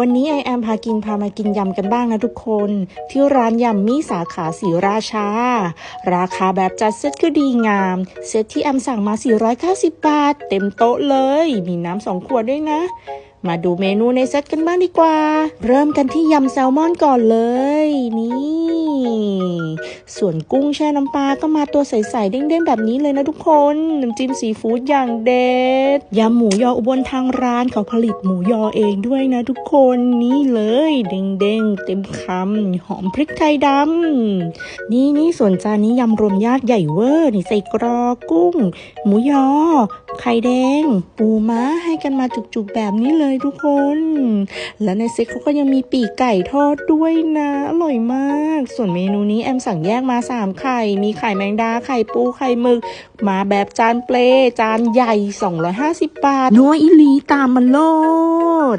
วันนี้ไอแอมพากินพามากินยำกันบ้างนะทุกคน ที่ร้านยำมีสาขาสีราชา ราคาแบบจัดเซตก็ดีงาม เซตที่แอมสั่งมา 490 บาท เต็มโต๊ะเลย มีน้ำสองขวดด้วยนะ มาดูเมนูในเซตกันบ้างดีกว่า เริ่มกันที่ยำแซลมอนก่อนเลย นี่ ส่วนกุ้งแช่น้ำปลาก็มาตัวใสๆเด้งๆแบบนี้เลยนะทุกคนน้ำจิ้มซีฟู้ดอย่างเด็ดยำหมูยออุบลทางร้านเขาผลิตหมูยอเองด้วยนะทุกคนนี่เลยเด้งๆเต็มคำหอมพริกไทยดำนี่นี่ส่วนจานนี้ยำรวมญาติใหญ่เวอร์นี่ใส่กรอกุ้ง หมูยอ ไข่แดง ปูม้าให้กันมาจุกๆแบบนี้เลยทุกคน และในเซ็ตเขาก็ยังมีปีกไก่ทอดด้วยนะ อร่อยมาก ส่วนเมนูนี้แอมสั่งแยกมา3ไข่ มีไข่แมงดา ไข่ปู ไข่หมึก มาแบบจานเปลจานใหญ่ 250 บาทนัวอิลีตามมันโลด